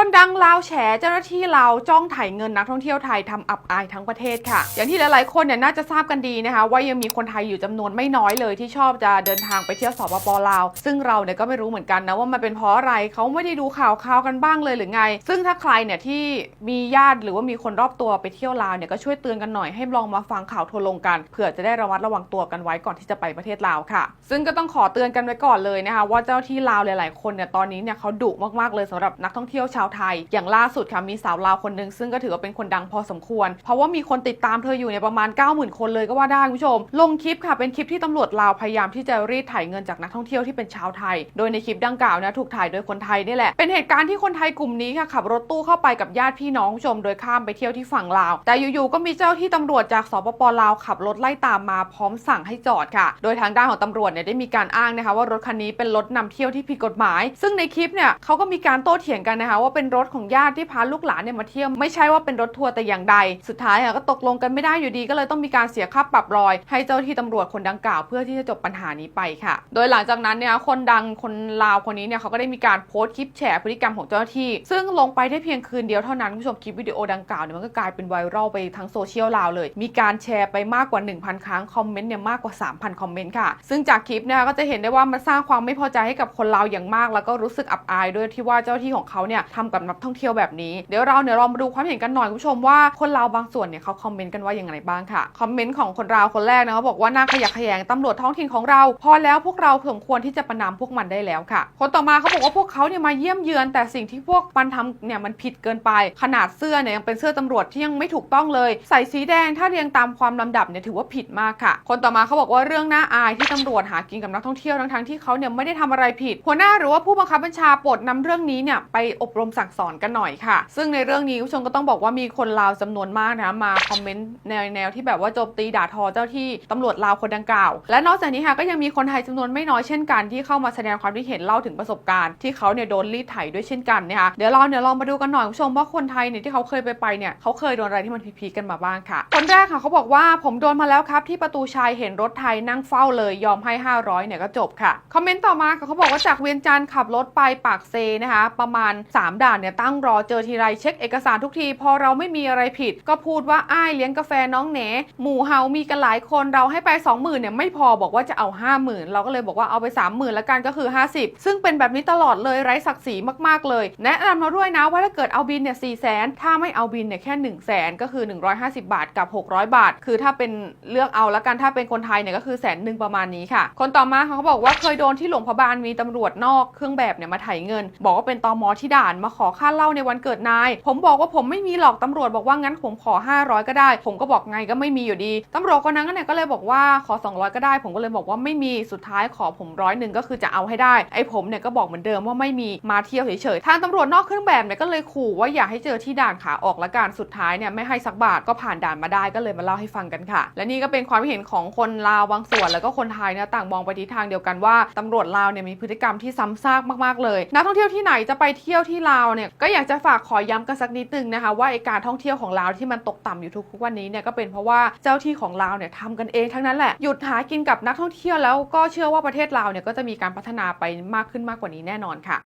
คนดังลาวแฉเจ้าหน้าที่ลาวจ้องถ่ายเงินนักท่องเที่ยวไทยทำอับอายทั้งประเทศค่ะ อย่างที่หลายๆคนเนี่ยน่าจะทราบกันดีนะคะ ว่ายังมีคนไทยอยู่จำนวนไม่น้อยเลยที่ชอบจะเดินทางไปเที่ยวสปปลาว ซึ่งเราเนี่ยก็ไม่รู้เหมือนกันนะว่ามันเป็นเพราะอะไรเขาไม่ได้ดูข่าวข่าวกันบ้างเลยหรือไง ซึ่งถ้าใครเนี่ยที่มีญาติหรือว่ามีคนรอบตัวไปเที่ยวลาวเนี่ยก็ช่วยเตือนกันหน่อยให้ลองมาฟังข่าวทัวร์ลงกันเผื่อจะได้ระมัดระวังตัวกันไว้ก่อนที่จะไปประเทศลาวค่ะ ซึ่งก็ต้องขอเตือนกันไว้ก่อนเลยนะคะว่าเจ้าที่ลาวหลาย ๆ คนเนี่ยตอนนี้เนี่ยเขาดุมากๆเลยสำหรับนักท่องเที่ยวชาวไทย อย่างล่าสุดค่ะมีสาวลาวคนหนึ่งซึ่งก็ถือว่าเป็นคนดังพอสมควร เพราะว่ามีคนติดตามเธออยู่เนี่ยประมาณ 90,000 คนเลยก็ว่าได้คุณผู้ชม ลงคลิปค่ะเป็นคลิปที่ตำรวจลาวพยายามที่จะรีดไถเงินจากนักท่องเที่ยวที่เป็นชาวไทย โดยในคลิปดังกล่าวนะถูกถ่ายโดยคนไทยนี่แหละเป็นเหตุการณ์ที่คนไทยกลุ่มนี้ค่ะขับรถตู้เข้าไปกับญาติพี่น้องคุณชม โดยข้ามไปเที่ยวที่ฝั่งลาว แต่อยู่ๆก็มีเจ้าที่ตำรวจจากสปปลาวขับรถไล่ตามมาพร้อมสั่งให้จอดค่ะ โดยทางด้านของตำรวจเนี่ยได้มีการอ้างนะคะว่ารถคันนี้เป็นรถนำเที่ยวที่ผิดกฎหมาย ซึ่งในคลิปเนี่ยเขาก็มีการโต้เถียงกันนะคะว่าเป็นรถของญาติที่พาลูกหลานเนี่ยมาเที่ยวไม่ใช่ว่าเป็นรถทัวร์แต่อย่างใด สุดท้ายค่ะก็ตกลงกันไม่ได้อยู่ดีก็เลยต้องมีการเสียค่าปรับรอย ให้เจ้าที่ตำรวจคนดังกล่าว เพื่อที่จะจบปัญหานี้ไปค่ะ โดยหลังจากนั้นเนี่ยคนดังคนลาวคนนี้เนี่ยเขาก็ได้มีการโพสต์คลิปแฉพฤติกรรมของเจ้าหน้าที่ ซึ่งลงไปได้เพียงคืนเดียวเท่านั้นคุณผู้ชมคลิปวิดีโอดังกล่าวเนี่ยมันก็กลายเป็นไวรัลไปทั้งโซเชียลลาวเลย มีการแชร์ไปมากกว่า 1,000 ครั้งคอมเมนต์เนี่ยมากกว่า 3,000 คอมเมนต์ค่ะ ซึ่งจากคลิปเนี่ยก็จะเห็นได้ว่ามันสร้างความไม่พอใจให้กับคนลาวอย่างมาก แล้วก็รู้สึกอับอายด้วยที่ว่าเจ้าที่ของเขาเนี่ยทำกับนักท่องเที่ยวแบบนี้ เดี๋ยวเราเนี่ยเรามาดูความเห็นกันหน่อยคุณผู้ชมว่าคนลาวบางส่วนเนี่ยเขาคอมเมนต์กันว่าอย่างไรบ้างค่ะ คอมเมนต์ของคนลาวคนแรกนะเขาบอกว่าน่าขยะแขยงตำรวจท้องถิ่นของเรา พอแล้วพวกเราสมควรที่จะประนามพวกมันได้แล้วค่ะ คนต่อมาเขาบอกว่าพวกเขาเนี่ยมาเยี่ยมเยือน แต่สิ่งที่พวกมันทำเนี่ยมันผิดเกินไป ขนาดเสื้อเนี่ยยังเป็นเสื้อตำรวจที่ยังไม่ถูกต้องเลย ใส่สีแดงถ้าเรียงตามความลำดับเนี่ยถือว่าผิดมากค่ะ คนต่อมาเขาบอกว่าเรื่องน่าอายที่ตำรวจหากินกับนักท่องเที่ยวทั้งๆที่เขาเนี่ยไม่ได้ทำอะไรผิดหัวหน้าหรือว่าผู้บังคับบัญชาโปรดนำเรื่องนี้เนี่ยไปอบรมสั่งสอนกันหน่อยค่ะ ซึ่งในเรื่องนี้คุณผู้ชมก็ต้องบอกว่ามีคนลาวจำนวนมากนะมาคอมเมนต์ในแนวที่แบบว่าโจมตีด่าทอเจ้าที่ตำรวจลาวคนดังกล่าว และนอกจากนี้ค่ะก็ยังมีคนไทยจำนวนไม่น้อยเช่นกันที่เข้ามาแสดงความคิดเห็นเล่าถึงประสบการณ์ที่เขาเนี่ยโดนรีดไถด้วยเช่นกันนะคะเดี๋ยวเราเนี่ยลองมาดูกันหน่อยคุณผู้ชมว่าคนไทยเนี่ยที่เขาเคยไปไปเนี่ยเขาเคยโดนอะไรที่มันพีคๆกันมาบ้างค่ะ คนแรกค่ะเขาบอกว่าผมโดนมาแล้วครับ ที่ประตูชัยเห็นรถไทยนั่งเฝ้าเลยยอมให้ 500เนี่ยก็จบค่ะคอมเมนต์ต่อมาค่ะเขาบอกว่าจากเวียงจันทร์ขับรถไปปากเซนะคะประมาณ3ดานเนี่ยตั้งรอเจอทีไรเช็คเอกสารทุกที พอเราไม่มีอะไรผิด ก็พูดว่าอ้ายเลี้ยงกาแฟน้องเหนหมู่เฮามีกันหลายคนเราให้ไป 20,000เนี่ยไม่พอบอกว่าจะเอา 50,000 เราก็เลยบอกว่าเอาไป 30,000แล้วกันก็คือ 50 ซึ่งเป็นแบบนี้ตลอดเลยไร้ศักดิ์ศรีมากๆเลย แนะนำมาด้วยนะว่าถ้าเกิดเอาบินเนี่ย4 0 0 0 0 0ถ้าไม่เอาบินเนี่ยแค่1 0 0 0 0แก็คือ 150 บาทกับ 600 บาท คือถ้าเป็นเลือกเอาแล้วกันถ้าเป็นคนไทยเนี่ยก็คือแสนหนึ่งประมาณนี้ค่ะ คนต่อมาเขาบอกว่าเคยโดนที่หลวงพระบางมีตำรวจนอกเครื่องแบบเนี่ยมาไถ่เงิน บอกว่าเป็นตอมอที่ด่านมาขขอค่าเหล้าในวันเกิดนาย ผมบอกว่าผมไม่มีหรอกตำรวจบอกว่างั้นผมขอ 500 ก็ได้ ผมก็บอกไงก็ไม่มีอยู่ดีตำรวจคนนั้นเนี่ยก็เลยบอกว่าขอ 200 ก็ได้ ผมก็เลยบอกว่าไม่มีสุดท้ายขอผมร้อยหนึ่งก็คือจะเอาให้ได้ไอ้ผมเนี่ยก็บอกเหมือนเดิมว่าไม่มีมาเที่ยวเฉยๆทางตำรวจนอกเครื่องแบบเนี่ยก็เลยขู่ว่าอย่าให้เจอที่ด่านขาออกละกันสุดท้ายเนี่ยไม่ให้สักบาทก็ผ่านด่านมาได้ก็เลยมาเล่าให้ฟังกันค่ะ และนี่ก็เป็นความเห็นของคนลาวบางส่วน แล้วก็คนไทยเนี่ยต่างมองไปทิศทางเดียวกันว่าตำรวจลาวเนี่ยมีพฤติกรรมที่ซ้ำซากมากๆเลย นักท่องเที่ยวที่ไหนจะไปเที่ยวที่ลาวเนี่ยก็อยากจะฝากขอย้ำกันสักนิดนึงนะคะว่าไอการท่องเที่ยวของลาวที่มันตกต่ำอยู่ทุกๆวันนี้เนี่ยก็เป็นเพราะว่าเจ้าที่ของลาวเนี่ยทำกันเองทั้งนั้นแหละหยุดหากินกับนักท่องเที่ยวแล้วก็เชื่อว่าประเทศลาวเนี่ยก็จะมีการพัฒนาไปมากขึ้นมากกว่านี้แน่นอนค่ะ